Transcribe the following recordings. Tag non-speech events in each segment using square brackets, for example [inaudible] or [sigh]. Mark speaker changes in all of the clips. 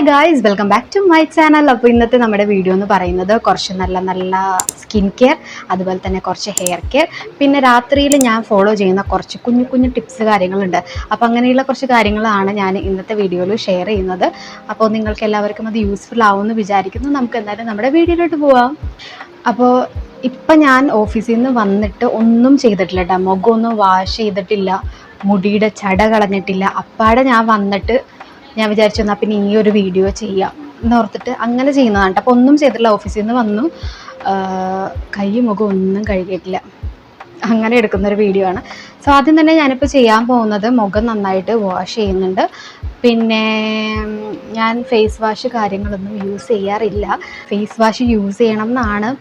Speaker 1: Hi guys welcome back to my channel അപ്പോൾ ഇന്നത്തെ നമ്മുടെ വീഡിയോ എന്ന് പറയുന്നത് കുറച്ച് നല്ല നല്ല സ്കിൻ കെയർ അതുപോലെ തന്നെ കുറച്ച് ഹെയർ കെയർ പിന്നെ രാത്രിയിൽ ഞാൻ ഫോളോ ചെയ്യുന്ന കുറച്ച് കുഞ്ഞു കുഞ്ഞു ടിപ്സ് കാര്യങ്ങളുണ്ട്. അപ്പോൾ അങ്ങനെയുള്ള കുറച്ച് കാര്യങ്ങളാണ് ഞാൻ ഇന്നത്തെ വീഡിയോയിൽ ഷെയർ ചെയ്യുന്നത്. അപ്പോൾ നിങ്ങൾക്ക് എല്ലാവർക്കും അത് യൂസ്ഫുൾ ആവുമെന്ന് വിചാരിക്കുന്നു. നമുക്ക് എന്തായാലും നമ്മുടെ വീഡിയോയിലോട്ട് പോവാം. അപ്പോൾ ഇപ്പം ഞാൻ ഓഫീസിൽ നിന്ന് വന്നിട്ട് ഒന്നും ചെയ്തിട്ടില്ല കേട്ടോ മുഖമൊന്നും വാഷ് ചെയ്തിട്ടില്ല. മുടിയുടെ ചട കളഞ്ഞിട്ടില്ല. അപ്പാടെ ഞാൻ വന്നിട്ട് ഞാൻ വിചാരിച്ചു എന്നാൽ പിന്നെ ഈ ഒരു വീഡിയോ ചെയ്യാം. എന്നോർത്തിട്ട് അങ്ങനെ ചെയ്യുന്നതാണ് അപ്പോൾ ഒന്നും ചെയ്തിട്ടില്ല. ഓഫീസിൽ നിന്ന് വന്നു. കൈ മുഖം ഒന്നും കഴുകിയിട്ടില്ല. അങ്ങനെ എടുക്കുന്നൊരു വീഡിയോ ആണ്. സോ ആദ്യം തന്നെ ഞാനിപ്പോൾ ചെയ്യാൻ പോകുന്നത് മുഖം നന്നായിട്ട് വാഷ് ചെയ്യുന്നുണ്ട്. പിന്നെ ഞാൻ ഫേസ് വാഷ് കാര്യങ്ങളൊന്നും യൂസ് ചെയ്യാറില്ല. ഫേസ് വാഷ് യൂസ് ചെയ്യണം എന്നാണ്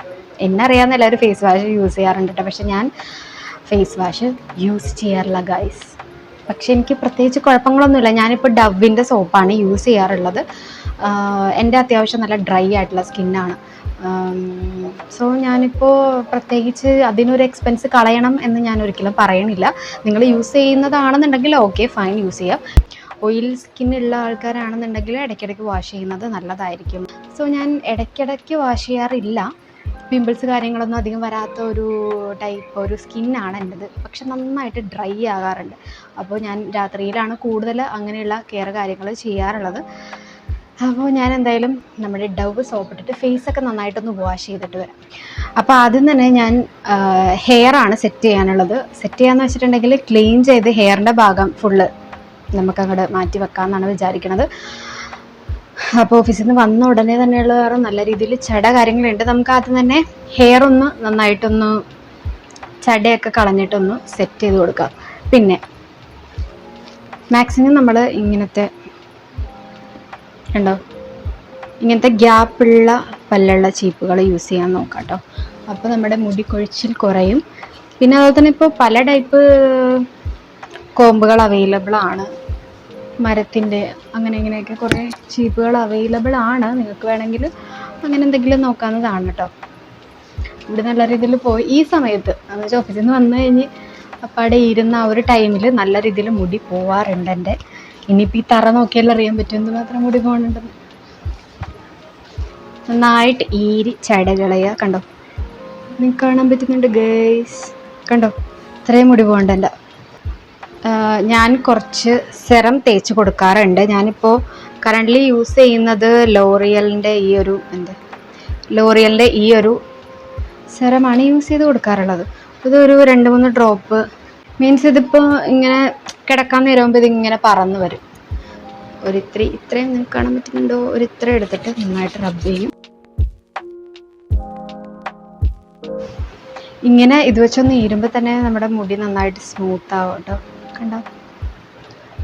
Speaker 1: എന്നറിയാവുന്ന എല്ലാവരും ഫേസ് വാഷ് യൂസ് ചെയ്യാറുണ്ട് കേട്ടോ. പക്ഷെ ഞാൻ ഫേസ് വാഷ് യൂസ് ചെയ്യാറില്ല ഗൈസ് പക്ഷെ എനിക്ക് പ്രത്യേകിച്ച് കുഴപ്പങ്ങളൊന്നുമില്ല. ഞാനിപ്പോൾ ഡവിന്റെ സോപ്പാണ് യൂസ് ചെയ്യാറുള്ളത്. എന്റെ അത്യാവശ്യം നല്ല ഡ്രൈ ആയിട്ടുള്ള സ്കിന്നാണ്. സോ ഞാനിപ്പോൾ പ്രത്യേകിച്ച് അതിനൊരു എക്സ്പെൻസ് കളയണം എന്ന് ഞാൻ ഒരിക്കലും പറയണില്ല. നിങ്ങൾ യൂസ് ചെയ്യുന്നതാണെന്നുണ്ടെങ്കിൽ ഓക്കെ ഫൈൻ യൂസ് ചെയ്യാം. ഓയിൽ സ്കിൻ ഉള്ള ആൾക്കാരാണെന്നുണ്ടെങ്കിൽ ഇടയ്ക്കിടയ്ക്ക് വാഷ് ചെയ്യുന്നത് നല്ലതായിരിക്കും. സോ ഞാൻ ഇടയ്ക്കിടയ്ക്ക് വാഷ് ചെയ്യാറില്ല. പിമ്പിൾസ് കാര്യങ്ങളൊന്നും അധികം വരാത്ത ഒരു ടൈപ്പ് ഒരു സ്കിന്നാണ് എന്റെത് പക്ഷെ നന്നായിട്ട് ഡ്രൈ ആകാറുണ്ട്. അപ്പോൾ ഞാൻ രാത്രിയിലാണ് കൂടുതൽ അങ്ങനെയുള്ള കെയർ കാര്യങ്ങൾ ചെയ്യാറുള്ളത്. അപ്പോൾ ഞാൻ എന്തായാലും നമ്മുടെ ഡവ് സോപ്പ് ഇട്ടിട്ട് ഫേസൊക്കെ നന്നായിട്ടൊന്ന് വാഷ് ചെയ്തിട്ട് വരാം. അപ്പോൾ ആദ്യം തന്നെ ഞാൻ ഹെയർ ആണ് സെറ്റ് ചെയ്യാനുള്ളത്. സെറ്റ് ചെയ്യാന്ന് വെച്ചിട്ടുണ്ടെങ്കിൽ ക്ലീൻ ചെയ്ത് ഹെയറിന്റെ ഭാഗം ഫുള്ള് നമുക്കങ്ങോട്ട് മാറ്റി വെക്കാമെന്നാണ് വിചാരിക്കുന്നത് അപ്പോൾ ഓഫീസിൽ നിന്ന് വന്ന ഉടനെ തന്നെയുള്ള കാരണം നല്ല രീതിയിൽ ചട കാര്യങ്ങളുണ്ട്. നമുക്ക് ആദ്യം തന്നെ ഹെയർ ഒന്ന് നന്നായിട്ടൊന്ന് ചടയൊക്കെ കളഞ്ഞിട്ടൊന്ന് സെറ്റ് ചെയ്ത് കൊടുക്കാം. പിന്നെ മാക്സിമം നമ്മൾ ഇങ്ങനത്തെ ഉണ്ടോ ഇങ്ങനത്തെ ഗ്യാപ്പുള്ള പല്ലുള്ള ചീപ്പുകൾ യൂസ് ചെയ്യാൻ നോക്കാം കേട്ടോ അപ്പോൾ നമ്മുടെ മുടി കൊഴിച്ചിൽ കുറയും. പിന്നെ അതുപോലെ തന്നെ ഇപ്പോൾ പല ടൈപ്പ് കോമ്പുകൾ അവൈലബിൾ ആണ്. മരത്തിന്റെ അങ്ങനെ ഇങ്ങനെയൊക്കെ കുറേ ചീപ്പുകൾ അവൈലബിൾ ആണ്. നിങ്ങൾക്ക് വേണമെങ്കിൽ അങ്ങനെ എന്തെങ്കിലും നോക്കാവുന്നതാണ് കേട്ടോ ഇവിടെ നല്ല രീതിയിൽ പോയി. ഈ സമയത്ത് എന്ന് വെച്ചാൽ ഓഫീസിൽ നിന്ന് വന്നു കഴിഞ്ഞ് അപ്പാടെ ഇരുന്ന ആ ഒരു ടൈമിൽ നല്ല രീതിയിൽ മുടി പോവാറുണ്ട് എന്റെ. ഇനിയിപ്പോൾ ഈ തറ നോക്കിയാലും അറിയാൻ പറ്റും. എന്തുമാത്രം മുടി പോകുന്നുണ്ടെന്ന് നന്നായിട്ട് ഈരി ചടകളയുക കണ്ടോ? നിങ്ങൾക്ക് കാണാൻ പറ്റുന്നുണ്ട് ഗേസ് കണ്ടോ? ഇത്രയും മുടി പോകണ്ട ഞാൻ കുറച്ച് സെറം തേച്ച് കൊടുക്കാറുണ്ട്. ഞാനിപ്പോൾ കറന്റ്ലി യൂസ് ചെയ്യുന്നത് ലോറിയലിന്റെ ഈ ഒരു എന്താ? ലോറിയലിന്റെ ഈ ഒരു സെറമാണ് യൂസ് ചെയ്ത് കൊടുക്കാറുള്ളത്. ഇതൊരു രണ്ട് മൂന്ന് ഡ്രോപ്പ് മീൻസ് ഇതിപ്പോൾ ഇങ്ങനെ കിടക്കാൻ നേരമാകുമ്പോൾ ഇതിങ്ങനെ പറന്ന് വരും. ഒരു ഇത്ര ഇത്രയും നിങ്ങൾക്ക് കാണാൻ പറ്റുന്നുണ്ടോ? ഒരു ഇത്ര എടുത്തിട്ട് നന്നായിട്ട് റബ്ബ് ചെയ്യും. ഇങ്ങനെ ഇത് വെച്ചൊന്ന് ഈരുമ്പോൾ തന്നെ നമ്മുടെ മുടി നന്നായിട്ട് സ്മൂത്ത് ആവും കേട്ടോ കണ്ടോ?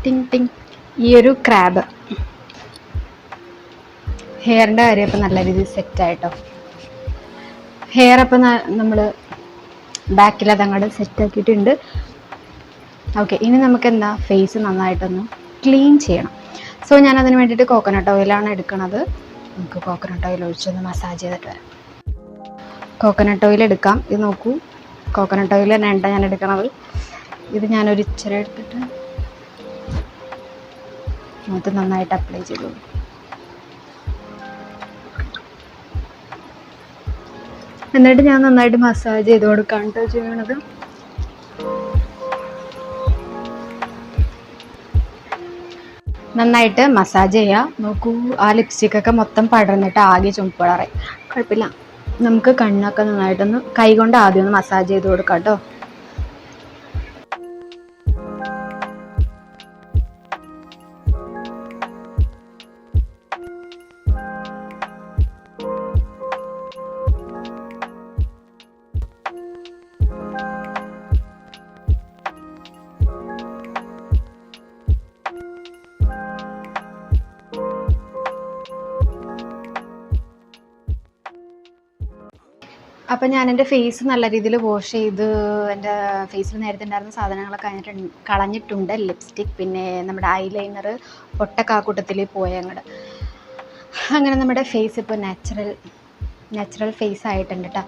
Speaker 1: ടിങ് ടിങ്. ഈ ഒരു ക്രാബ് ഹെയറിന്റെ കാര്യം അപ്പം നല്ല രീതിയിൽ സെറ്റായിട്ടോ ഹെയർ അപ്പം നമ്മൾ ബാക്കിൽ അത് അങ്ങോട്ട് സെറ്റ് ആക്കിയിട്ടുണ്ട്. ഓക്കെ ഇനി നമുക്ക് എന്താ ഫേസ് നന്നായിട്ടൊന്ന് ക്ലീൻ ചെയ്യണം. സോ ഞാൻ അതിന് വേണ്ടിയിട്ട് കോക്കനട്ട് ഓയിലാണ് എടുക്കുന്നത് നമുക്ക് കോക്കനട്ട് ഓയിൽ ഒഴിച്ചൊന്ന് മസാജ് ചെയ്തിട്ട് വരാം. കോക്കനട്ട് ഓയിൽ എടുക്കാം. ഇത് നോക്കൂ. കോക്കനട്ട് ഓയിൽ തന്നെ ഉണ്ട് ഞാൻ എടുക്കണത്. ഇത് ഞാനൊരു ഇച്ചിരി എടുത്തിട്ട് മുഖത്ത് നന്നായിട്ട് അപ്ലൈ ചെയ്തു. എന്നിട്ട് ഞാൻ നന്നായിട്ട് മസാജ് ചെയ്ത് കൊടുക്കാം കേട്ടോ ചെയ്യണത്. നന്നായിട്ട് മസാജ് ചെയ്യുക നോക്കൂ ആ ലിപ്സ്റ്റിക്കൊക്കെ മൊത്തം പടർന്നിട്ട് ആകെ ചുമപ്പളറായി കുഴപ്പമില്ല. നമുക്ക് കണ്ണൊക്കെ നന്നായിട്ടൊന്ന് കൈ കൊണ്ട് ആദ്യം ഒന്ന് മസാജ് ചെയ്ത് കൊടുക്കാം കേട്ടോ അപ്പം ഞാൻ എന്റെ ഫേസ് നല്ല രീതിയിൽ വാഷ് ചെയ്ത് എന്റെ ഫേസിൽ നേരത്തെ ഉണ്ടായിരുന്ന സാധനങ്ങളൊക്കെ കഴിഞ്ഞിട്ട് കളഞ്ഞിട്ടുണ്ട്. ലിപ്സ്റ്റിക് പിന്നെ നമ്മുടെ ഐലൈനർ ഒട്ടക്കാക്കൂട്ടത്തിൽ പോയ അങ്ങോട്ട് അങ്ങനെ നമ്മുടെ ഫേസ് ഇപ്പോൾ നാച്ചുറൽ നാച്ചുറൽ ഫേസ് ആയിട്ടുണ്ട് കേട്ടോ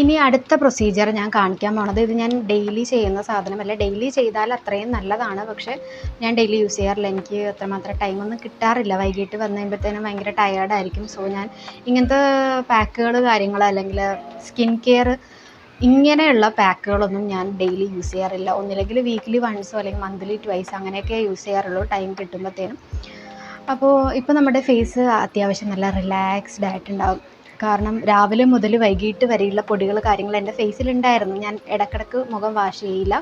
Speaker 1: ഇനി അടുത്ത പ്രൊസീജിയർ ഞാൻ കാണിക്കാൻ പോണത് ഇത് ഞാൻ ഡെയിലി ചെയ്യുന്ന സാധനമല്ല. ഡെയിലി ചെയ്താൽ അത്രയും നല്ലതാണ്. പക്ഷേ ഞാൻ ഡെയിലി യൂസ് ചെയ്യാറില്ല. എനിക്ക് അത്രമാത്രം ടൈമൊന്നും കിട്ടാറില്ല. വൈകിട്ട് വന്നു കഴിയുമ്പോഴത്തേനും ഭയങ്കര ടയേർഡായിരിക്കും സോ ഞാൻ ഇങ്ങനത്തെ പാക്കുകൾ കാര്യങ്ങൾ അല്ലെങ്കിൽ സ്കിൻ കെയർ ഇങ്ങനെയുള്ള പാക്കുകളൊന്നും ഞാൻ ഡെയിലി യൂസ് ചെയ്യാറില്ല. ഒന്നില്ലെങ്കിൽ വീക്ക്ലി വൺസോ അല്ലെങ്കിൽ മന്ത്ലി ട്വൈസ് അങ്ങനെയൊക്കെ യൂസ് ചെയ്യാറുള്ളൂ. ടൈം കിട്ടുമ്പോഴത്തേനും അപ്പോൾ ഇപ്പോൾ നമ്മുടെ ഫേസ് അത്യാവശ്യം നല്ല റിലാക്സ്ഡ് ആയിട്ടുണ്ടാവും. കാരണം രാവിലെ മുതൽ വൈകിട്ട് വരെയുള്ള പൊടികൾ കാര്യങ്ങൾ എന്റെ ഫേസിൽ ഉണ്ടായിരുന്നു ഞാൻ ഇടക്കിടക്ക് മുഖം വാഷ് ചെയ്യില്ല.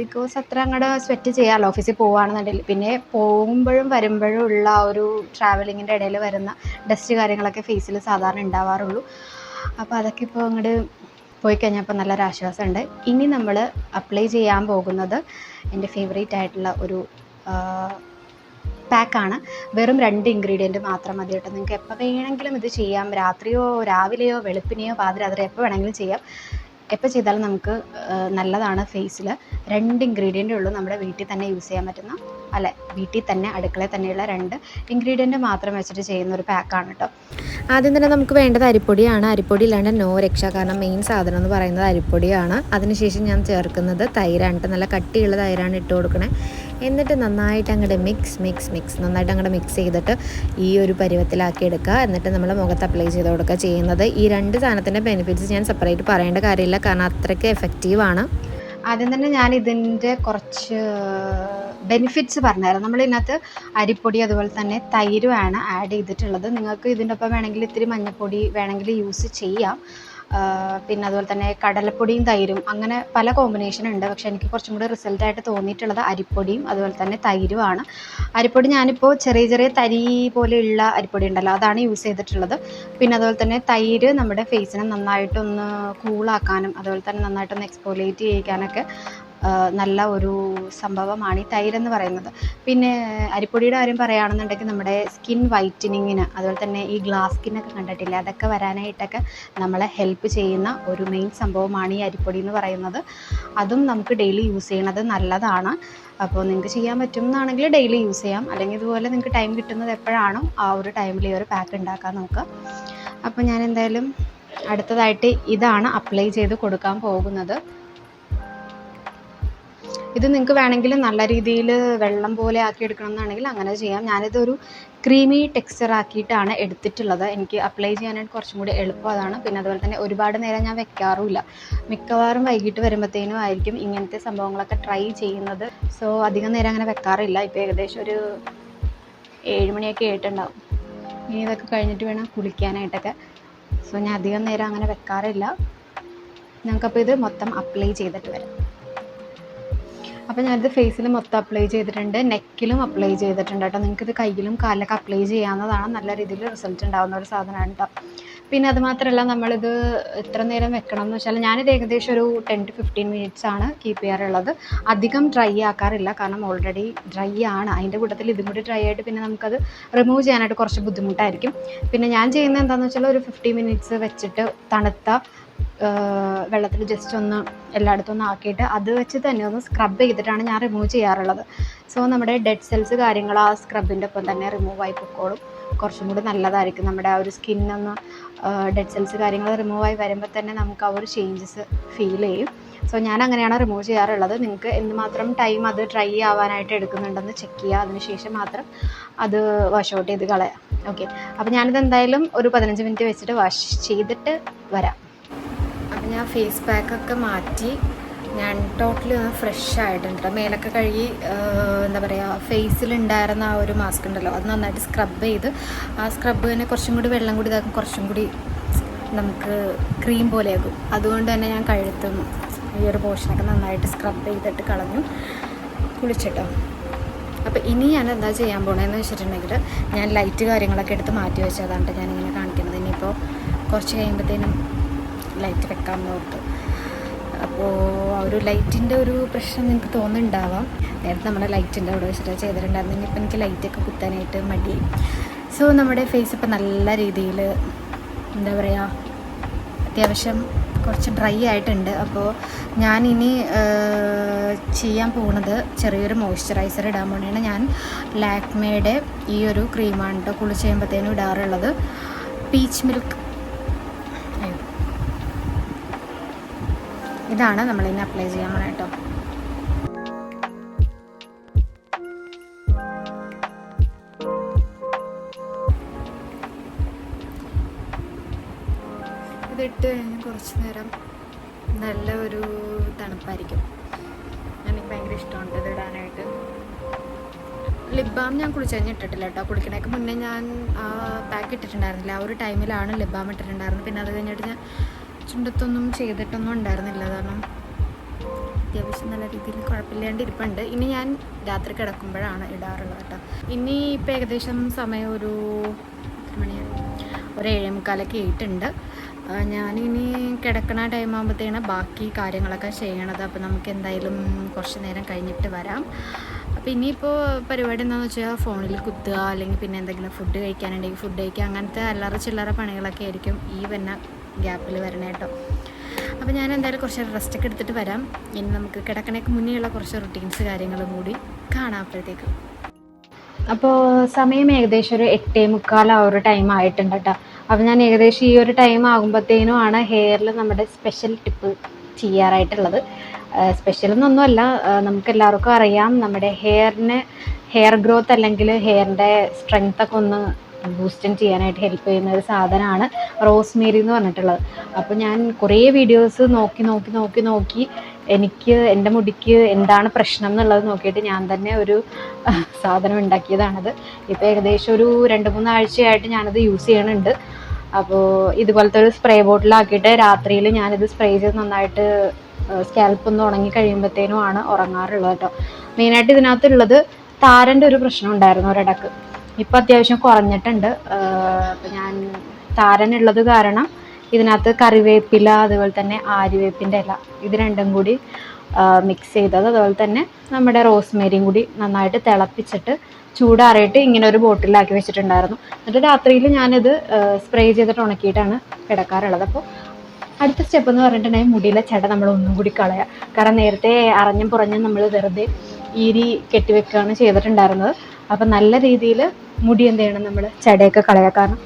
Speaker 1: ബിക്കോസ് അത്ര അങ്ങോട്ട് സ്വെറ്റ് ചെയ്യാമല്ലോ ഓഫീസിൽ പോകുകയാണെന്നുണ്ടെങ്കിൽ പിന്നെ പോകുമ്പോഴും വരുമ്പോഴും ഉള്ള ഒരു ട്രാവലിങ്ങിന്റെ ഇടയിൽ വരുന്ന ഡസ്റ്റ് കാര്യങ്ങളൊക്കെ ഫേസിൽ സാധാരണ ഉണ്ടാവാറുള്ളൂ. അപ്പോൾ അതൊക്കെ ഇപ്പോൾ അങ്ങോട്ട് പോയി കഴിഞ്ഞപ്പോൾ നല്ലൊരു ആശ്വാസമുണ്ട്. ഇനി നമ്മൾ അപ്ലൈ ചെയ്യാൻ പോകുന്നത് എന്റെ ഫേവറേറ്റ് ആയിട്ടുള്ള ഒരു പാക്കാണ്. വെറും രണ്ട് ഇൻഗ്രീഡിയന്റ് മാത്രം മതി കേട്ടോ. നിങ്ങൾക്ക് എപ്പോൾ വേണമെങ്കിലും ഇത് ചെയ്യാം. രാത്രിയോ രാവിലെയോ വെളുപ്പിനെയോ പാതിരാത്രി എപ്പോൾ വേണമെങ്കിലും ചെയ്യാം. എപ്പോൾ ചെയ്താലും നമുക്ക് നല്ലതാണ് ഫേസിൽ രണ്ട് ഇൻഗ്രീഡിയന്റ് ഉള്ളൂ നമ്മുടെ വീട്ടിൽ തന്നെ യൂസ് ചെയ്യാൻ പറ്റുന്ന അല്ല വീട്ടിൽ തന്നെ അടുക്കളയിൽ തന്നെയുള്ള രണ്ട് ഇൻഗ്രീഡിയന്റ് മാത്രം വെച്ചിട്ട് ചെയ്യുന്ന ഒരു പാക്കാണ് കേട്ടോ.
Speaker 2: ആദ്യം തന്നെ നമുക്ക് വേണ്ടത് അരിപ്പൊടിയാണ്. അരിപ്പൊടി ഇല്ലാണ്ട് നോ രക്ഷ. കാരണം മെയിൻ സാധനം എന്ന് പറയുന്നത് അരിപ്പൊടിയാണ്. അതിനുശേഷം ഞാൻ ചേർക്കുന്നത് തൈരാണ്. നല്ല കട്ടിയുള്ള തൈരാണ് ഇട്ട് കൊടുക്കണേ. എന്നിട്ട് നന്നായിട്ട് അങ്ങോട്ട് മിക്സ് മിക്സ് മിക്സ് നന്നായിട്ട് അങ്ങോട്ട് മിക്സ് ചെയ്തിട്ട് ഈ ഒരു പരുവത്തിലാക്കി എടുക്കുക. എന്നിട്ട് നമ്മൾ മുഖത്ത് അപ്ലൈ ചെയ്ത് കൊടുക്കുക ചെയ്യുന്നത്. ഈ രണ്ട് സാധനത്തിന്റെ ബെനിഫിറ്റ്സ് ഞാൻ സെപ്പറേറ്റ് പറയേണ്ട കാര്യമില്ല. കാരണം അത്രയ്ക്ക് എഫക്റ്റീവാണ്
Speaker 1: ആദ്യം തന്നെ ഞാൻ ഇതിന്റെ കുറച്ച് ബെനിഫിറ്റ്സ് പറഞ്ഞുതരാം. നമ്മൾ ഇതിനകത്ത് അരിപ്പൊടി അതുപോലെ തന്നെ തൈരുമാണ് ആഡ് ചെയ്തിട്ടുള്ളത്. നിങ്ങൾക്ക് ഇതിന്റെ ഒപ്പം വേണമെങ്കിൽ ഇത്തിരി മഞ്ഞൾപ്പൊടി വേണമെങ്കിൽ യൂസ് ചെയ്യാം. പിന്നെ അതുപോലെ തന്നെ കടലപ്പൊടിയും തൈരും അങ്ങനെ പല കോമ്പിനേഷൻ ഉണ്ട്. പക്ഷേ എനിക്ക് കുറച്ചും കൂടി റിസൾട്ടായിട്ട് തോന്നിയിട്ടുള്ളത് അരിപ്പൊടിയും അതുപോലെ തന്നെ തൈരുമാണ് അരിപ്പൊടി ഞാനിപ്പോൾ ചെറിയ ചെറിയ തരി പോലെയുള്ള അരിപ്പൊടി ഉണ്ടല്ലോ അതാണ് യൂസ് ചെയ്തിട്ടുള്ളത്. പിന്നെ അതുപോലെ തന്നെ തൈര് നമ്മുടെ ഫേസിനെ നന്നായിട്ടൊന്ന് കൂളാക്കാനും അതുപോലെ തന്നെ നന്നായിട്ടൊന്ന് എക്സ്പോലേറ്റ് ചെയ്യിക്കാനൊക്കെ നല്ല ഒരു സംഭവമാണ് ഈ തൈരെന്ന് പറയുന്നത്. പിന്നെ അരിപ്പൊടിയുടെ കാര്യം പറയുകയാണെന്നുണ്ടെങ്കിൽ നമ്മുടെ സ്കിൻ വൈറ്റനിങ്ങിന് അതുപോലെ തന്നെ ഈ ഗ്ലാസ് സ്കിന്നൊക്കെ കണ്ടിട്ടില്ലേ അതൊക്കെ വരാനായിട്ടൊക്കെ നമ്മളെ ഹെൽപ്പ് ചെയ്യുന്ന ഒരു മെയിൻ സംഭവമാണ് ഈ അരിപ്പൊടി എന്ന് പറയുന്നത്. അതും നമുക്ക് ഡെയിലി യൂസ് ചെയ്യണത് നല്ലതാണ്. അപ്പോൾ നിങ്ങൾക്ക് ചെയ്യാൻ പറ്റും എന്നാണെങ്കിൽ ഡെയിലി യൂസ് ചെയ്യാം. അല്ലെങ്കിൽ ഇതുപോലെ നിങ്ങൾക്ക് ടൈം കിട്ടുന്നത് എപ്പോഴാണോ ആ ഒരു ടൈമിൽ ഈ ഒരു പാക്ക് ഉണ്ടാക്കാൻ നോക്കുക. അപ്പോൾ ഞാൻ എന്തായാലും അടുത്തതായിട്ട് ഇതാണ് അപ്ലൈ ചെയ്ത് കൊടുക്കാൻ പോകുന്നത്. ഇത് നിങ്ങൾക്ക് വേണമെങ്കിൽ നല്ല രീതിയിൽ വെള്ളം പോലെ ആക്കി എടുക്കണം എന്നുണ്ടെങ്കിൽ അങ്ങനെ ചെയ്യാം. ഞാനിതൊരു ക്രീമി ടെക്സ്ചർ ആക്കിയിട്ടാണ് എടുത്തിട്ടുള്ളത്. എനിക്ക് അപ്ലൈ ചെയ്യാനായിട്ട് കുറച്ചും കൂടി എളുപ്പം അതാണ്. പിന്നെ അതുപോലെ തന്നെ ഒരുപാട് നേരം ഞാൻ വെക്കാറുമില്ല. മിക്കവാറും വൈകിട്ട് വരുമ്പോഴത്തേനും ആയിരിക്കും ഇങ്ങനത്തെ സംഭവങ്ങളൊക്കെ ട്രൈ ചെയ്യുന്നത്. സോ അധികം നേരം അങ്ങനെ വെക്കാറില്ല. ഇപ്പോൾ ഏകദേശം ഒരു ഏഴ് മണിയൊക്കെ ആയിട്ടുണ്ടാവും. ഇനി ഇതൊക്കെ കഴിഞ്ഞിട്ട് വേണം കുളിക്കാനായിട്ടൊക്കെ. സോ ഞാൻ അധികം നേരം അങ്ങനെ വെക്കാറില്ല. ഞങ്ങൾക്കപ്പോൾ ഇത് മൊത്തം അപ്ലൈ ചെയ്തിട്ട് വരാം. അപ്പോൾ ഞാനിത് ഫേസിൽ മൊത്തം അപ്ലൈ ചെയ്തിട്ടുണ്ട് നെക്കിലും അപ്ലൈ ചെയ്തിട്ടുണ്ട് കേട്ടോ. ഇത് കയ്യിലും കാലിലൊക്കെ അപ്ലൈ ചെയ്യാവുന്നതാണ്. നല്ല രീതിയിൽ റിസൾട്ട് ഉണ്ടാകുന്ന ഒരു സാധനമാണ് കേട്ടോ പിന്നെ അത് മാത്രമല്ല നമ്മളിത് എത്ര നേരം വെക്കണം എന്ന് വെച്ചാൽ ഞാനിത് ഏകദേശം ഒരു ടെൻ ടു ഫിഫ്റ്റീൻ മിനിറ്റ്സ് ആണ് കീപ്പ് ചെയ്യാറുള്ളത്. അധികം ഡ്രൈ ആക്കാറില്ല കാരണം ഓൾറെഡി ഡ്രൈ ആണ്. അതിന്റെ കൂട്ടത്തിൽ ഇതും കൂടി ഡ്രൈ ആയിട്ട് പിന്നെ നമുക്കത് റിമൂവ് ചെയ്യാനായിട്ട് കുറച്ച് ബുദ്ധിമുട്ടായിരിക്കും. പിന്നെ ഞാൻ ചെയ്യുന്നത് എന്താണെന്ന് വെച്ചാൽ ഒരു ഫിഫ്റ്റി മിനിറ്റ്സ് വെച്ചിട്ട് തണുത്ത വെള്ളത്തിൽ ജസ്റ്റ് ഒന്ന് എല്ലായിടത്തും ഒന്ന് ആക്കിയിട്ട് അത് വെച്ച് തന്നെ ഒന്ന് സ്ക്രബ് ചെയ്തിട്ടാണ് ഞാൻ റിമൂവ് ചെയ്യാറുള്ളത്. സോ നമ്മുടെ ഡെഡ് സെൽസ് കാര്യങ്ങൾ ആ സ്ക്രബിന്റെ ഒപ്പം തന്നെ റിമൂവ് ആയി പൊക്കോളും. കുറച്ചും കൂടി നല്ലതായിരിക്കും. നമ്മുടെ ആ ഒരു സ്കിന്നൊന്ന് ഡെഡ് സെൽസ് കാര്യങ്ങൾ റിമൂവ് ആയി വരുമ്പോൾ തന്നെ നമുക്ക് ആ ഒരു ചേഞ്ചസ് ഫീൽ ചെയ്യും. സോ ഞാൻ അങ്ങനെയാണ് റിമൂവ് ചെയ്യാറുള്ളത്. നിങ്ങൾക്ക് എന്തുമാത്രം ടൈം അത് ഡ്രൈ ആവാനായിട്ട് എടുക്കുന്നുണ്ടെന്ന് ചെക്ക് ചെയ്യുക. അതിനുശേഷം മാത്രം അത് വാഷ് ഔട്ട് ചെയ്ത് കളയാം. ഓക്കെ അപ്പോൾ ഞാനിത് എന്തായാലും ഒരു പതിനഞ്ച് മിനിറ്റ് വെച്ചിട്ട് വാഷ് ചെയ്തിട്ട് വരാം.
Speaker 2: ഞാൻ ഫേസ് പാക്കൊക്കെ മാറ്റി ഞാൻ ടോട്ടലി ഒന്ന് ഫ്രഷ് ആയിട്ടുണ്ട്. മേലൊക്കെ കഴുകി എന്താ പറയുക ഫേസിലുണ്ടായിരുന്ന ആ ഒരു മാസ്ക് ഉണ്ടല്ലോ അത് നന്നായിട്ട് സ്ക്രബ് ചെയ്ത് ആ സ്ക്രബ് തന്നെ കുറച്ചും കൂടി വെള്ളം കൂടി ഇതാക്കും കുറച്ചും കൂടി നമുക്ക് ക്രീം പോലെയാകും അതുകൊണ്ട് തന്നെ ഞാൻ കഴുത്തും ഈ ഒരു പോർഷനൊക്കെ നന്നായിട്ട് സ്ക്രബ് ചെയ്തിട്ട് കളഞ്ഞു. കുളിച്ചിട്ടോ. അപ്പോൾ ഇനി ഞാൻ എന്താ ചെയ്യാൻ പോണതെന്ന് വെച്ചിട്ടുണ്ടെങ്കിൽ ഞാൻ ലൈറ്റ് കാര്യങ്ങളൊക്കെ എടുത്ത് മാറ്റി വെച്ചതാണ് ഞാനിങ്ങനെ കാണിക്കുന്നത്. ഇനിയിപ്പോൾ കുറച്ച് കഴിയുമ്പോഴത്തേനും ലൈറ്റ് വെക്കാൻ നോക്കും അപ്പോൾ ആ ഒരു ലൈറ്റിന്റെ ഒരു പ്രശ്നം നിങ്ങൾക്ക് തോന്നുന്നുണ്ടാവാം. നേരത്തെ നമ്മുടെ ലൈറ്റിന്റെ അവിടെ വെച്ചിട്ട് ചെയ്തിട്ടുണ്ടായിരുന്നു. ഇപ്പം എനിക്ക് ലൈറ്റൊക്കെ കുത്താനായിട്ട് മടി. സോ നമ്മുടെ ഫേസ് ഇപ്പം നല്ല രീതിയിൽ എന്താ പറയുക അത്യാവശ്യം കുറച്ച് ഡ്രൈ ആയിട്ടുണ്ട്. അപ്പോൾ ഞാനിനി ചെയ്യാൻ പോകുന്നത് ചെറിയൊരു മോയ്സ്ചറൈസർ ഇടാൻ പോണേണ്. ഞാൻ ലാക്മേയുടെ ഈ ഒരു ക്രീമാണ് കേട്ടോ കുളിച്ച് കഴിയുമ്പോഴത്തേനും ഇടാറുള്ളത്. പീച്ച് മിൽക്ക് ഇതാണ് നമ്മൾ നമ്മളിനി അപ്ലൈ ചെയ്യാൻ പോണേ കേട്ടോ ഇതിട്ട് കഴിഞ്ഞ് കുറച്ച് നേരം നല്ല ഒരു തണുപ്പായിരിക്കും. എനിക്ക് ഭയങ്കര ഇഷ്ടമുണ്ട് ഇത് ഇടാനായിട്ട്. ലിപ് ബാം ഞാൻ കുളിച്ച് കഴിഞ്ഞ് ഇട്ടിട്ടില്ല കേട്ടോ കുളിക്കണേക്ക് മുന്നേ ഞാൻ ആ പാക്ക് ഇട്ടിട്ടുണ്ടായിരുന്നില്ല. ആ ഒരു ടൈമിലാണ് ലിപ് ബാം ഇട്ടിട്ടുണ്ടായിരുന്നത്. പിന്നെ അത് കഴിഞ്ഞിട്ട് ഞാൻ ചുണ്ടത്തൊന്നും ചെയ്തിട്ടൊന്നും ഉണ്ടായിരുന്നില്ല. കാരണം അത്യാവശ്യം നല്ല രീതിയിൽ കുഴപ്പമില്ലാണ്ട് ഇരിപ്പുണ്ട് ഇനി ഞാൻ രാത്രി കിടക്കുമ്പോഴാണ് ഇടാറുള്ളത് കേട്ടോ. ഇനി ഇപ്പം ഏകദേശം സമയം ഒരു മണിയാണ് ഒരു ഏഴേമുക്കാലൊക്കെ ആയിട്ടുണ്ട്. ഞാനിനി കിടക്കണ ടൈം ആകുമ്പോഴത്തേന് ബാക്കി കാര്യങ്ങളൊക്കെ ചെയ്യണത്. അപ്പോൾ നമുക്ക് എന്തായാലും കുറച്ച് നേരം കഴിഞ്ഞിട്ട് വരാം. അപ്പോൾ ഇനിയിപ്പോൾ പരിപാടി എന്താണെന്ന് വെച്ചാൽ ഫോണിൽ കുത്തുക അല്ലെങ്കിൽ പിന്നെ എന്തെങ്കിലും ഫുഡ് കഴിക്കാനുണ്ടെങ്കിൽ ഫുഡ് കഴിക്കുക അങ്ങനത്തെ അല്ലറ ചില്ലറ പണികളൊക്കെ ആയിരിക്കും. ഈ വന്ന ഗ്യാപ്പിൽ വരണേ കേട്ടോ. അപ്പോൾ ഞാൻ എന്തായാലും കുറച്ച് റെസ്റ്റൊക്കെ എടുത്തിട്ട് വരാം. ഇനി നമുക്ക് കിടക്കണേക്ക് മുന്നേയുള്ള കുറച്ച് റുട്ടീൻസ് കാര്യങ്ങളും കൂടി കാണാം അപ്പോഴത്തേക്ക്.
Speaker 1: അപ്പോൾ സമയം ഏകദേശം ഒരു എട്ടേ മുക്കാൽ ആ ഒരു ടൈം ആയിട്ടുണ്ട് കേട്ടോ. അപ്പോൾ ഞാൻ ഏകദേശം ഈ ഒരു ടൈം ആകുമ്പോഴത്തേനും ആണ് ഹെയറിൽ നമ്മുടെ സ്പെഷ്യൽ ടിപ്പ് ചെയ്യാറായിട്ടുള്ളത്. സ്പെഷ്യൽ എന്നൊന്നുമല്ല നമുക്ക് എല്ലാവർക്കും അറിയാം നമ്മുടെ ഹെയറിന് ഹെയർ ഗ്രോത്ത് അല്ലെങ്കിൽ ഹെയറിന്റെ സ്ട്രെങ്ത്തൊക്കെ ഒന്ന് ബൂസ്റ്റൻ ചെയ്യാനായിട്ട് ഹെൽപ്പ് ചെയ്യുന്ന ഒരു സാധനമാണ് റോസ്മേരി എന്ന് പറഞ്ഞിട്ടുള്ളത്. അപ്പോൾ ഞാൻ കുറേ വീഡിയോസ് നോക്കി നോക്കി നോക്കി നോക്കി എനിക്ക് എന്റെ മുടിക്ക് എന്താണ് പ്രശ്നം എന്നുള്ളത് നോക്കിയിട്ട് ഞാൻ തന്നെ ഒരു സാധനം ഉണ്ടാക്കിയതാണത്. ഇപ്പോൾ ഏകദേശം ഒരു രണ്ട് മൂന്ന് ആഴ്ചയായിട്ട് ഞാനത് യൂസ് ചെയ്യണുണ്ട്. അപ്പോൾ ഇതുപോലത്തെ ഒരു സ്പ്രേ ബോട്ടിലാക്കിയിട്ട് രാത്രിയിൽ ഞാനിത് സ്പ്രേ ചെയ്ത് നന്നായിട്ട് സ്കാൽപ്പ് ഒന്ന് ഉണങ്ങി കഴിയുമ്പോഴത്തേനും ആണ് ഉറങ്ങാറുള്ളത് കേട്ടോ. മെയിനായിട്ട് ഇതിനകത്തുള്ളത് താരന്റെ ഒരു പ്രശ്നം ഉണ്ടായിരുന്നു ഒരിടക്ക്. ഇപ്പം അത്യാവശ്യം കുറഞ്ഞിട്ടുണ്ട്. അപ്പം ഞാൻ താരനുള്ളത് കാരണം ഇതിനകത്ത് കറിവേപ്പില അതുപോലെ തന്നെ ആര്യവേപ്പിന്റെ ഇല ഇത് രണ്ടും കൂടി മിക്സ് ചെയ്തത്. അതുപോലെ തന്നെ നമ്മുടെ റോസ്മേരിയും കൂടി നന്നായിട്ട് തിളപ്പിച്ചിട്ട് ചൂടാറിയിട്ട് ഇങ്ങനെ ഒരു ബോട്ടിലാക്കി വെച്ചിട്ടുണ്ടായിരുന്നു. എന്നിട്ട് രാത്രിയിൽ ഞാനിത് സ്പ്രേ ചെയ്തിട്ട് ഉണക്കിയിട്ടാണ് കിടക്കാറുള്ളത്. അപ്പോൾ അടുത്ത സ്റ്റെപ്പ് എന്ന് പറഞ്ഞിട്ടുണ്ടെങ്കിൽ മുടിയിലെ ചെട നമ്മൾ ഒന്നും കൂടി കളയുക കാരണം നേരത്തെ അറിഞ്ഞും പുറഞ്ഞും നമ്മൾ വെറുതെ ഈരി കെട്ടിവെക്കുകയാണ് ചെയ്തിട്ടുണ്ടായിരുന്നത്. അപ്പം നല്ല രീതിയിൽ മുടി എന്ത് ചെയ്യണം നമ്മൾ ചടയൊക്കെ കളയാം. കാരണം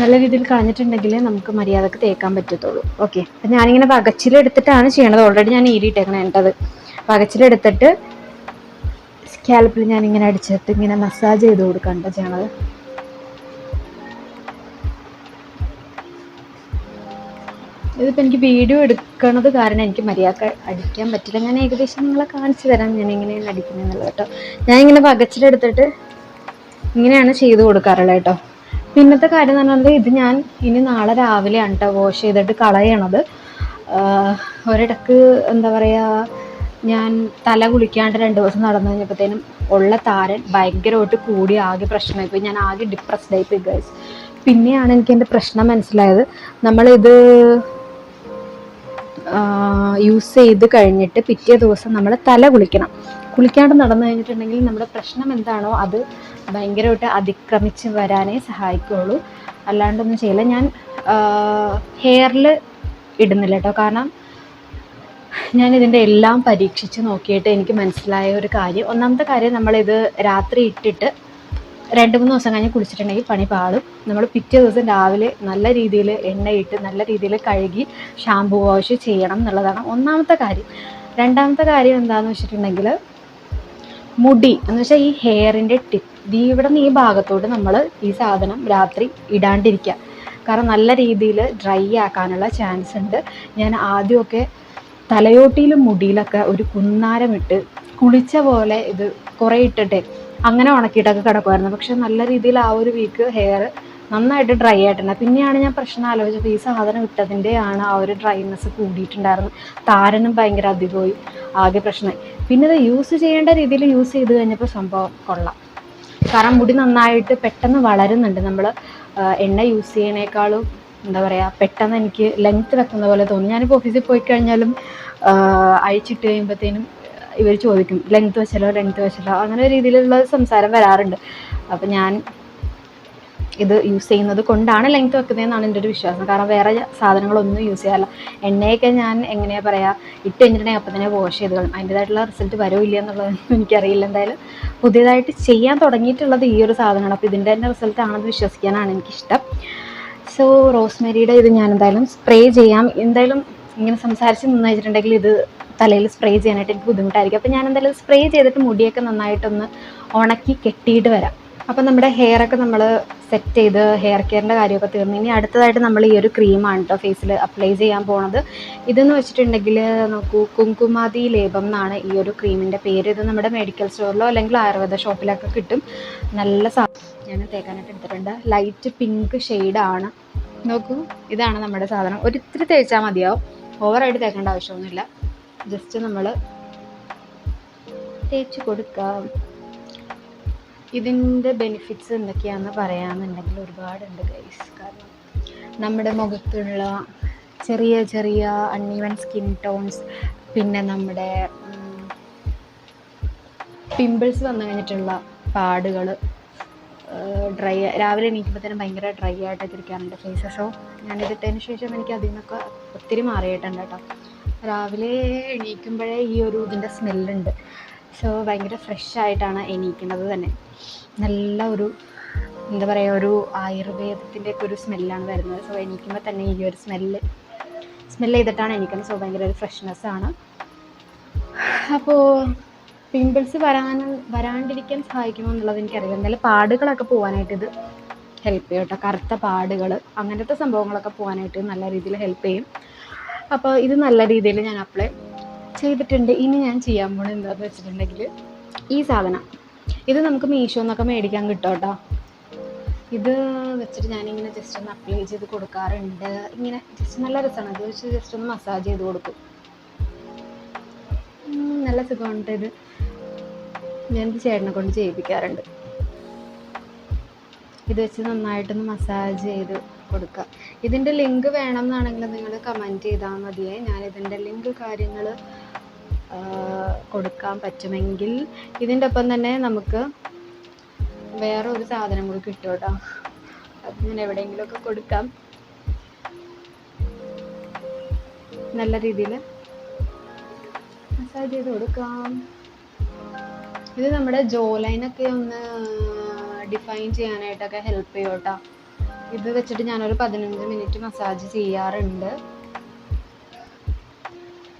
Speaker 1: നല്ല രീതിയിൽ കളഞ്ഞിട്ടുണ്ടെങ്കിൽ നമുക്ക് മര്യാദയ്ക്ക് തേക്കാൻ പറ്റത്തുള്ളൂ. ഓക്കെ. അപ്പം ഞാനിങ്ങനെ വകച്ചിലെടുത്തിട്ടാണ് ചെയ്യണത്. ഓൾറെഡി ഞാൻ ഈരിയിട്ടേക്കണം എന്റെത് വകച്ചിലെടുത്തിട്ട് സ്കാൽപ്പിൽ ഞാനിങ്ങനെ അടിച്ചിട്ട് ഇങ്ങനെ മസാജ് ചെയ്ത് കൊടുക്കണ്ട ചെയ്യണത്. ഇതിപ്പോൾ എനിക്ക് വീഡിയോ എടുക്കണത് കാരണം എനിക്ക് മര്യാദ അടിക്കാൻ പറ്റില്ല. ഞാൻ ഏകദേശം നിങ്ങളെ കാണിച്ചു തരാം ഞാൻ എങ്ങനെയാണ് അടിക്കുന്നതെന്നുള്ളത് കേട്ടോ. ഞാൻ ഇങ്ങനെ പകച്ചിലെടുത്തിട്ട് ഇങ്ങനെയാണ് ചെയ്ത് കൊടുക്കാറുള്ളത് കേട്ടോ. പിന്നത്തെ കാര്യം എന്ന് പറഞ്ഞാൽ ഇത് ഞാൻ ഇനി നാളെ രാവിലെയാണ് കേട്ടോ വാഷ് ചെയ്തിട്ട് കളയണത്. ഒരിടക്ക് എന്താ പറയുക ഞാൻ തല കുളിക്കാണ്ട് രണ്ട് ദിവസം നടന്നു കഴിഞ്ഞപ്പോഴത്തേനും ഉള്ള താരൻ ഭയങ്കരമായിട്ട് കൂടി ആകെ പ്രശ്നമായി പോയി ഞാൻ ആകെ ഡിപ്രസ്ഡ് ആയിപ്പോയി പോയി ഗൈസ് പിന്നെയാണ് എനിക്ക് എന്റെ പ്രശ്നം മനസ്സിലായത്. നമ്മളിത് യൂസ് ചെയ്ത് കഴിഞ്ഞിട്ട് പിറ്റേ ദിവസം നമ്മൾ തല കുളിക്കണം. കുളിക്കാണ്ട് നടന്നു കഴിഞ്ഞിട്ടുണ്ടെങ്കിൽ നമ്മുടെ പ്രശ്നം എന്താണോ അത് ഭയങ്കരമായിട്ട് അതിക്രമിച്ച് വരാനേ സഹായിക്കുള്ളൂ. അല്ലാണ്ടൊന്നും ചെയ്യില്ല. ഞാൻ ഹെയറിൽ ഇടുന്നില്ല കേട്ടോ കാരണം ഞാൻ ഇതിന്റെ എല്ലാം പരീക്ഷിച്ച് നോക്കിയിട്ട് എനിക്ക് മനസ്സിലായ ഒരു കാര്യം. ഒന്നാമത്തെ കാര്യം നമ്മളിത് രാത്രി ഇട്ടിട്ട് രണ്ട് മൂന്ന് ദിവസം കഴിഞ്ഞ് കുളിച്ചിട്ടുണ്ടെങ്കിൽ പണി പാടും നമ്മൾ പിറ്റേ ദിവസം രാവിലെ നല്ല രീതിയിൽ എണ്ണയിട്ട് നല്ല രീതിയിൽ കഴുകി ഷാമ്പു വാഷ് ചെയ്യണം എന്നുള്ളതാണ് ഒന്നാമത്തെ കാര്യം. രണ്ടാമത്തെ കാര്യം എന്താണെന്ന് വെച്ചിട്ടുണ്ടെങ്കിൽ മുടി എന്ന് വെച്ചാൽ ഈ ഹെയറിന്റെ ടിപ്പ്. ഇവിടെ നിന്ന് ഈ ഭാഗത്തോട്ട് നമ്മൾ ഈ സാധനം രാത്രി ഇടാണ്ടിരിക്കുക. കാരണം നല്ല രീതിയിൽ ഡ്രൈ ആക്കാനുള്ള ചാൻസ് ഉണ്ട്. ഞാൻ ആദ്യമൊക്കെ തലയോട്ടിയിലും മുടിയിലൊക്കെ ഒരു കുന്നാരമിട്ട് കുളിച്ച പോലെ ഇത് കുറേ ഇട്ടിട്ട് അങ്ങനെ ഉണക്കിയിട്ടൊക്കെ കിടക്കുമായിരുന്നു പക്ഷെ നല്ല രീതിയിൽ ആ ഒരു വീക്ക് ഹെയർ നന്നായിട്ട് ഡ്രൈ ആയിട്ടുണ്ട്. പിന്നെയാണ് ഞാൻ പ്രശ്നം ആലോചിച്ചത്. ഈ സാധനം ഇട്ടതിന്റെയാണ് ആ ഒരു ഡ്രൈനെസ് കൂടിയിട്ടുണ്ടായിരുന്നു താരനും ഭയങ്കര അധികമായി ആകെ പ്രശ്നമായി. പിന്നെ ഇത് യൂസ് ചെയ്യേണ്ട രീതിയിൽ യൂസ് ചെയ്ത് കഴിഞ്ഞപ്പോൾ സംഭവം കൊള്ളാം. കാരണം മുടി നന്നായിട്ട് പെട്ടെന്ന് വളരുന്നുണ്ട്. നമ്മൾ എണ്ണ യൂസ് ചെയ്യണേക്കാളും എന്താ പറയുക പെട്ടെന്ന് എനിക്ക് ലെങ്ത്ത് വെക്കുന്ന പോലെ തോന്നി. ഞാനിപ്പോൾ ഓഫീസിൽ പോയി കഴിഞ്ഞാലും അയച്ചിട്ട് കഴിയുമ്പോഴത്തേനും ഇവർ ചോദിക്കും ലെങ്ത് വെച്ചല്ലോ ലെങ്ത് വെച്ചല്ലോ. അങ്ങനെ രീതിയിലുള്ള സംസാരം വരാറുണ്ട്. അപ്പം ഞാൻ ഇത് യൂസ് ചെയ്യുന്നത് കൊണ്ടാണ് ലെങ്ത് വെക്കുന്നതെന്നാണ് എന്റെ ഒരു വിശ്വാസം. കാരണം വേറെ സാധനങ്ങളൊന്നും യൂസ് ചെയ്യാറില്ല. എണ്ണയൊക്കെ ഞാൻ എങ്ങനെയാണ് പറയുക ഇട്ട് കഴിഞ്ഞിട്ടുണ്ടെങ്കിൽ അപ്പം തന്നെ വാഷ് ചെയ്ത് കളും അതിന്റെതായിട്ടുള്ള റിസൾട്ട് വരുമോ ഇല്ല എന്നുള്ളത് [laughs] എനിക്കറിയില്ല. എന്തായാലും പുതിയതായിട്ട് ചെയ്യാൻ തുടങ്ങിയിട്ടുള്ളത് ഈ ഒരു സാധനമാണ്. അപ്പോൾ ഇതിന്റെ തന്നെ റിസൾട്ട് ആണെന്ന് വിശ്വസിക്കാനാണ് എനിക്കിഷ്ടം. സോ റോസ്മേരിയുടെ ഇത് ഞാൻ എന്തായാലും സ്പ്രേ ചെയ്യാം. എന്തായാലും ഇങ്ങനെ സംസാരിച്ച് നിന്ന് വെച്ചിട്ടുണ്ടെങ്കിൽ ഇത് തലയിൽ സ്പ്രേ ചെയ്യാനായിട്ട് എനിക്ക് ബുദ്ധിമുട്ടായിരിക്കും. അപ്പോൾ ഞാൻ എന്തായാലും സ്പ്രേ ചെയ്തിട്ട് മുടിയൊക്കെ നന്നായിട്ടൊന്ന് ഉണക്കി കെട്ടിയിട്ട് വരാം. അപ്പം നമ്മുടെ ഹെയർ ഒക്കെ നമ്മൾ സെറ്റ് ചെയ്ത് ഹെയർ കെയറിന്റെ കാര്യമൊക്കെ തീർന്നു. ഇനി അടുത്തതായിട്ട് നമ്മൾ ഈ ഒരു ക്രീമാണ് കേട്ടോ ഫേസിൽ അപ്ലൈ ചെയ്യാൻ പോണത്. ഇതെന്ന് വെച്ചിട്ടുണ്ടെങ്കിൽ നോക്കൂ കുങ്കുമാതി ലേപം എന്നാണ് ഈ ഒരു ക്രീമിന്റെ പേര്. ഇത് നമ്മുടെ മെഡിക്കൽ സ്റ്റോറിലോ അല്ലെങ്കിൽ ആയുർവേദ ഷോപ്പിലൊക്കെ കിട്ടും. നല്ല സാ ഞാൻ തേക്കാനായിട്ട് എടുത്തിട്ടുണ്ട്. ലൈറ്റ് പിങ്ക് ഷെയ്ഡാണ് നോക്കൂ ഇതാണ് നമ്മുടെ സാധനം. ഒരിത്തിരി തേച്ചാൽ മതിയാവും. ഓവറായിട്ട് തേക്കേണ്ട ആവശ്യമൊന്നുമില്ല. ജസ്റ്റ് നമ്മൾ തേച്ച് കൊടുക്കാം. ഇതിന്റെ ബെനിഫിറ്റ്സ് എന്തൊക്കെയാണെന്ന് പറയാമെന്നുണ്ടെങ്കിൽ ഒരുപാടുണ്ട് ഗൈസ് കാരണം നമ്മുടെ മുഖത്തുള്ള ചെറിയ ചെറിയ അൺഈവൻ സ്കിൻ ടോൺസ് പിന്നെ നമ്മുടെ പിമ്പിൾസ് വന്നു കഴിഞ്ഞിട്ടുള്ള പാടുകൾ ഡ്രൈ രാവിലെ എണീക്കുമ്പോൾ തന്നെ ഭയങ്കര ഡ്രൈ ആയിട്ടൊക്കെ ഇരിക്കാറുണ്ട് ഫേസ് സോ ഞാനിതിട്ടതിന് ശേഷം എനിക്ക് അതിൽ നിന്നൊക്കെ ഒത്തിരി മാറിയിട്ടുണ്ട് കേട്ടോ. രാവിലെ എണീക്കുമ്പോഴേ ഈ ഒരു ഇതിന്റെ സ്മെല്ലുണ്ട്. സോ ഭയങ്കര ഫ്രഷ് ആയിട്ടാണ് എണീക്കുന്നത് തന്നെ. നല്ല ഒരു എന്താ പറയുക ഒരു ആയുർവേദത്തിന്റെ ഒക്കെ ഒരു സ്മെല്ലാണ് വരുന്നത്. സോ എണീക്കുമ്പോൾ തന്നെ ഈ ഒരു സ്മെല്ല് സ്മെല്ല് ചെയ്തിട്ടാണ് എണീക്കുന്നത്. സോ ഭയങ്കര ഒരു ഫ്രഷ്നെസ് ആണ്. അപ്പോൾ പിമ്പിൾസ് വരാൻ വരാണ്ടിരിക്കാൻ സഹായിക്കുമോ എന്നുള്ളത് എനിക്കറിയില്ല. എന്തായാലും പാടുകളൊക്കെ പോകാനായിട്ട് ഇത് ഹെൽപ്പ് ചെയ്യും കേട്ടോ. കറുത്ത പാടുകൾ അങ്ങനത്തെ സംഭവങ്ങളൊക്കെ പോകാനായിട്ട് നല്ല രീതിയിൽ ഹെൽപ്പ് ചെയ്യും. അപ്പോൾ ഇത് നല്ല രീതിയിൽ ഞാൻ അപ്ലൈ ചെയ്തിട്ടുണ്ട്. ഇനി ഞാൻ ചെയ്യാൻ പോണത് എന്താണെന്ന് വെച്ചിട്ടുണ്ടെങ്കിൽ ഈ സാധനം. ഇത് നമുക്ക് മീഷോ എന്നൊക്കെ മേടിക്കാൻ കിട്ടും ഇത് വെച്ചിട്ട് ഞാനിങ്ങനെ ജസ്റ്റ് ഒന്ന് അപ്ലൈ ചെയ്ത് കൊടുക്കാറുണ്ട്. ഇങ്ങനെ ജസ്റ്റ് നല്ല രസമാണ് അത് വെച്ച് ജസ്റ്റ് ഒന്ന് മസാജ് ചെയ്ത് കൊടുക്കും. നല്ല സുഖമുണ്ട് ഇത്. ഞാനിത് ചേട്ടനെ കൊണ്ട് ചെയ്യിപ്പിക്കാറുണ്ട്. ഇത് വെച്ച് നന്നായിട്ടൊന്ന് മസാജ് ചെയ്ത് കൊടുക്കുക. ഇതിന്റെ ലിങ്ക് വേണം എന്നാണെങ്കിൽ നിങ്ങൾ കമന്റ് ചെയ്താൽ മതിയേ. ഞാൻ ഇതിന്റെ ലിങ്ക് കാര്യങ്ങൾ കൊടുക്കാൻ പറ്റുമെങ്കിൽ ഇതിന്റെ ഒപ്പം തന്നെ നമുക്ക് വേറെ ഒരു സാധനം കൂടി കിട്ടും കേട്ടോ. അത് ഞാൻ എവിടെയെങ്കിലുമൊക്കെ കൊടുക്കാം. നല്ല രീതിയിൽ മസാജ് ചെയ്ത് കൊടുക്കാം. ഇത് നമ്മുടെ ജോ ലൈനൊക്കെ ഒന്ന് ഡിഫൈൻ ചെയ്യാനായിട്ടൊക്കെ ഹെൽപ്പ് ചെയ്യും കേട്ടോ. ഇത് വെച്ചിട്ട് ഞാനൊരു പതിനഞ്ച് മിനിറ്റ് മസാജ് ചെയ്യാറുണ്ട്.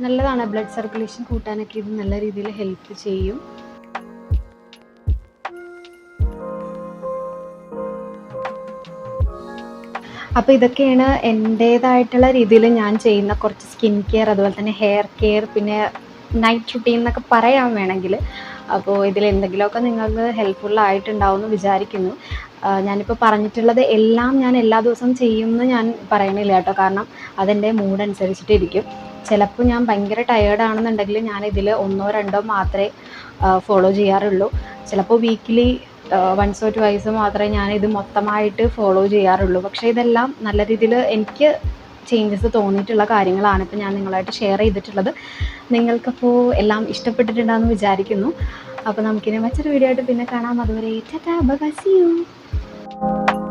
Speaker 1: നല്ലതാണ് ബ്ലഡ് സർക്കുലേഷൻ കൂട്ടാനൊക്കെ ഇത് നല്ല രീതിയിൽ ഹെൽപ്പ് ചെയ്യും. അപ്പോൾ ഇതൊക്കെയാണ് എന്റേതായിട്ടുള്ള രീതിയിൽ ഞാൻ ചെയ്യുന്ന കുറച്ച് സ്കിൻ കെയർ അതുപോലെ തന്നെ ഹെയർ കെയർ പിന്നെ നൈറ്റ് റുട്ടീൻ എന്നൊക്കെ പറയാൻ വേണമെങ്കിൽ. അപ്പോൾ ഇതിൽ എന്തെങ്കിലുമൊക്കെ നിങ്ങൾക്ക് ഹെൽപ്ഫുൾ ആയിട്ടുണ്ടാവും എന്ന് വിചാരിക്കുന്നു. ഞാനിപ്പോൾ പറഞ്ഞിട്ടുള്ളത് എല്ലാം ഞാൻ എല്ലാ ദിവസവും ചെയ്യുമെന്ന് ഞാൻ പറയണില്ല കേട്ടോ. കാരണം അതെന്റെ മൂഡ് അനുസരിച്ചിട്ടിരിക്കും ചിലപ്പോൾ ഞാൻ ഭയങ്കര ടയേർഡ് ആണെന്നുണ്ടെങ്കിൽ ഞാൻ ഇതിൽ ഒന്നോ രണ്ടോ മാത്രമേ ഫോളോ ചെയ്യാറുള്ളൂ. ചിലപ്പോൾ വീക്കിലി വൺസ് ഓർ ട്വൈസ് മാത്രമേ ഞാൻ ഇത് മൊത്തമായിട്ട് ഫോളോ ചെയ്യാറുള്ളൂ. പക്ഷേ ഇതെല്ലാം നല്ല രീതിയിൽ എനിക്ക് ചേഞ്ചസ് തോന്നിയിട്ടുള്ള കാര്യങ്ങളാണ് ഇപ്പോൾ ഞാൻ നിങ്ങളായിട്ട് ഷെയർ ചെയ്തിട്ടുള്ളത്. നിങ്ങൾക്കപ്പോൾ എല്ലാം ഇഷ്ടപ്പെട്ടിട്ടുണ്ടാകുമെന്ന് വിചാരിക്കുന്നു. അപ്പോൾ നമുക്കിനി മറ്റൊരു വീഡിയോ ആയിട്ട് പിന്നെ കാണാം. അതുവരെ ടാറ്റാ ബൈ യു